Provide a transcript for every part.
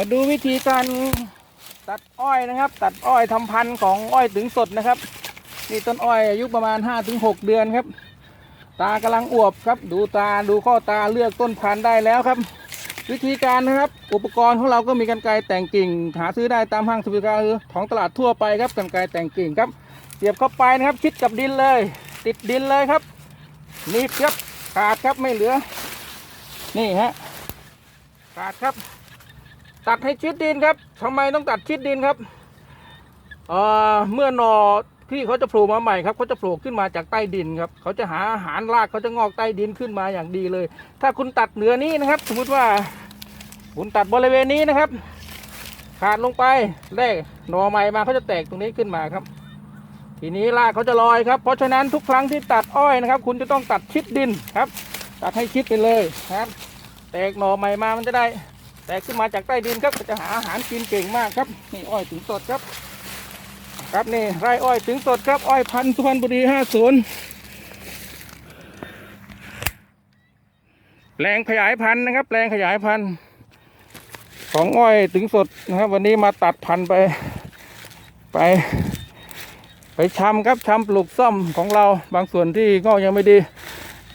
มาดูวิธีการตัดอ้อยนะครับ ตัดอ้อยทำพันธุ์ของอ้อยถึงสดนะครับนี่ต้นอ้อยอายุประมาณ 5-6 เดือนครับ ตากำลังอวบครับ ดูตาดูข้อตาเลือกต้นพันธุ์ได้แล้วครับ วิธีการนะครับ อุปกรณ์ของเราก็มีกันไกรแต่งกิ่ง หาซื้อได้ตามห้างสรรพสินค้าหรือของตลาดทั่วไปครับกันไกรแต่งกิ่งครับเสียบเข้าไปนะครับ ชิดกับดินเลย ติดดินเลยครับนี่ครับขาดครับไม่เหลือ นี่ฮะขาดครับ ตัดให้ชิดดินครับทำไมต้องตัดชิดดินครับเอ่อเมื่อหนอที่เขาจะโผล่มาใหม่ครับเขาจะโผล่ขึ้นมาจากใต้ดินครับเขาจะหาอาหารรากเขาจะงอกใต้ดินขึ้นมาอย่างดีเลย ถ้าคุณตัดเหนือนี้นะครับ สมมุติว่าคุณตัดบริเวณนี้นะครับ ขาดลงไปแรกหน่อใหม่มาเขาจะแตกตรงนี้ขึ้นมาครับ ทีนี้รากเขาจะลอยครับ เพราะฉะนั้นทุกครั้งที่ตัดอ้อยนะครับ คุณจะต้องตัดชิดดินครับ ตัดให้ชิดไปเลยครับ แตกหน่อใหม่มามันจะได้ แตกขึ้นมาจากใต้ดินครับจะหาอาหารกินเก่งมากครับนี่อ้อยถึงสดครับ ครับนี่ไร่อ้อยถึงสดครับอ้อยพันธุ์สุพรรณบุรีห้าศูนย์แปลงขยายพันธุ์นะครับแปลงขยายพันธุ์ของอ้อยถึงสดนะครับ วันนี้มาตัดพันธุ์ไป ไป ไปชำครับชำปลูกซ่อมของเราบางส่วนที่งอกยังไม่ดี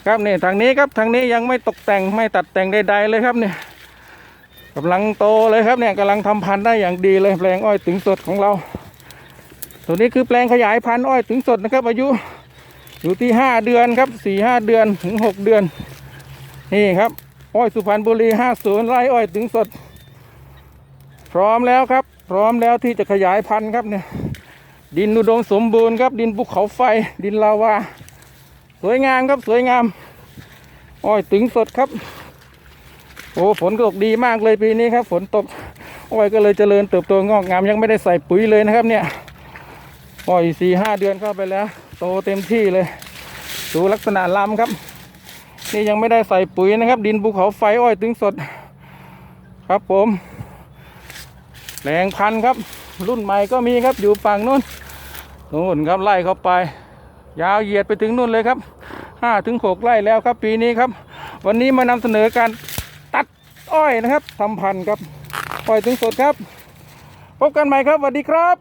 ครับนี่ทางนี้ครับทางนี้ยังไม่ตกแต่งไม่ตัดแต่งใดๆเลยครับเนี่ย กำลังโตเลยครับเนี่ยกำลังทำพันธุ์ได้อย่างดีเลยแปลงอ้อยถึงสดของเรา ตัวนี้คือแปลงขยายพันธุ์อ้อยถึงสดนะครับ อายุอยู่ที่ห้าเดือนครับสี่ห้าเดือนถึงหกเดือน นี่ครับ อ้อยสุพรรณบุรีห้าศูนย์ไร่อ้อยถึงสด พร้อมแล้วครับ พร้อมแล้วที่จะขยายพันธุ์ครับเนี่ยดินอุดมสมบูรณ์ครับ ดินภูเขาไฟ ดินลาวา สวยงามครับสวยงาม อ้อยถึงสดครับ โอ้ฝนตกดีมากเลยปีนี้ครับฝนตกอ้อยก็เลยเจริญเติบโตงอกงามยังไม่ได้ใส่ปุ๋ยเลยนะครับเนี่ยอ้อยสี่ห้าเดือนเข้าไปแล้ว โตเต็มที่เลย ดูลักษณะลำครับ นี่ยังไม่ได้ใส่ปุ๋ยนะครับ ดินภูเขาไฟอ้อยถึงสด ครับผมแรงพันครับ รุ่นใหม่ก็มีครับอยู่ฝั่งนู้นนู้นครับไล่เข้าไป ยาวเหยียดไปถึงนู่นเลยครับห้าถึงหกไร่แล้วครับปีนี้ครับ วันนี้มานำเสนอการตัด อ้อยนะครับทำพันธุ์ครับอ้อยถึงสดครับ พบกันใหม่ครับสวัสดีครับ